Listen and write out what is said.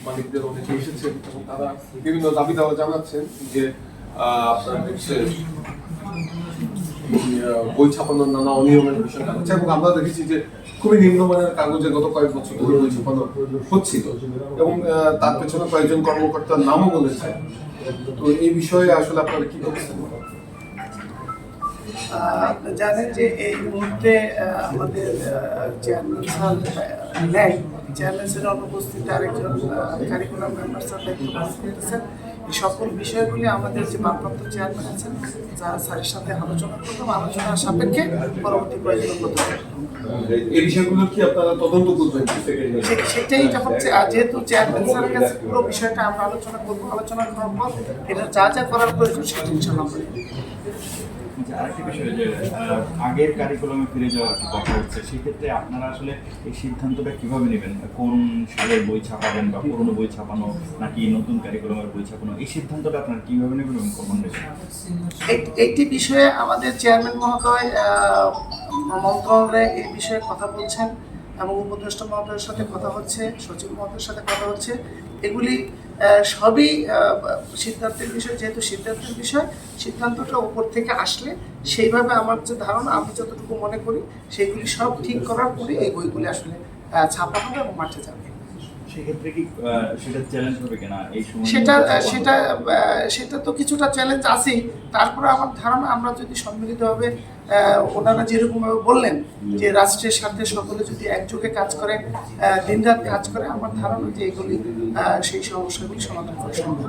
মালিকদের অনেকে এসেছেন এবং তারা বিভিন্ন দাবি দাওয়া জানাচ্ছেন যে আপনার হচ্ছে বই ছাপানোর নানা অনিয়মের বিষয় হচ্ছে এবং আমরা দেখেছি যে খুবই নিম্নমানের কাগজে গত কয়েক বছর ধরে বই ছাপানো হচ্ছিল এবং তার পেছনে কয়েকজন কর্মকর্তার নামও বলেছে তো এই বিষয়ে আসলে আপনারা কি করছেন জানেন যে এই মুহূর্তে আমাদের চেয়ারম্যান আহ, স্যারের অনুপস্থিতিতে আরেকজন কারিকুলাম মেম্বার স্যার দায়িত্ব পালন করতেছেন। এই সকল বিষয়গুলি আমাদের যে ভারপ্রাপ্ত চেয়ারম্যান আছেন যারা স্যারের সাথে আলোচনা করতাম আলোচনার সাপেক্ষে পরবর্তী প্রয়োজন পদক্ষেপ। এই বিষয়গুলো কি আপনারা তদন্ত করবেন সেটাই যখন যেহেতু চেয়ারম্যান স্যারের কাছে পুরো বিষয়টা আমরা আলোচনা করব আলোচনা করার পর এটা যা যা করার প্রয়োজন সেটা ইনশাল্লাহ আরেকটি বিষয় যে আগের কারিকুলামে ফিরে যাওয়ার একটি কথা হচ্ছে? সেক্ষেত্রে আপনারা আসলে এই সিদ্ধান্তটা কীভাবে নেবেন? কোন সালের বই ছাপাবেন বা পুরনো বই ছাপানো নাকি নতুন কারিকুলামের বই ছাপানো? এই সিদ্ধান্তটা আপনারা কীভাবে নেবেন এবং কখন নেবেন? এইটি বিষয়ে আমাদের চেয়ারম্যান মহাকয় মন্ত্রণালয়ে এই বিষয়ে কথা বলছেন। এবং উপদেষ্টা মহোদয়ের সাথে কথা হচ্ছে, সচিব মহোদয়ের সাথে কথা হচ্ছে। এগুলি সবই সিদ্ধান্তের বিষয়। যেহেতু সিদ্ধান্তের বিষয়, সিদ্ধান্তটা উপর থেকে আসলে সেইভাবে আমার যে ধারণা, আমি যতটুকু মনে করি সেইগুলি সব ঠিক করার পরে এই বইগুলি আসলে ছাপা হবে এবং মাঠে যাবে। সেক্ষেত্রে কি সেটা চ্যালেঞ্জ হবে কিনা এই সময় সেটা সেটা সেটা তো কিছুটা চ্যালেঞ্জ আছেই। তারপরে আমার ধারণা আমরা যদি সম্মিলিতভাবে ওনারা যেরকমভাবে বললেন যে রাষ্ট্রের সাথে সকলে যদি একযোগে কাজ করে দিনরাত কাজ করে আমার ধারণা যে এগুলি সেই সমস্যাগুলি সমাধান করা সম্ভব।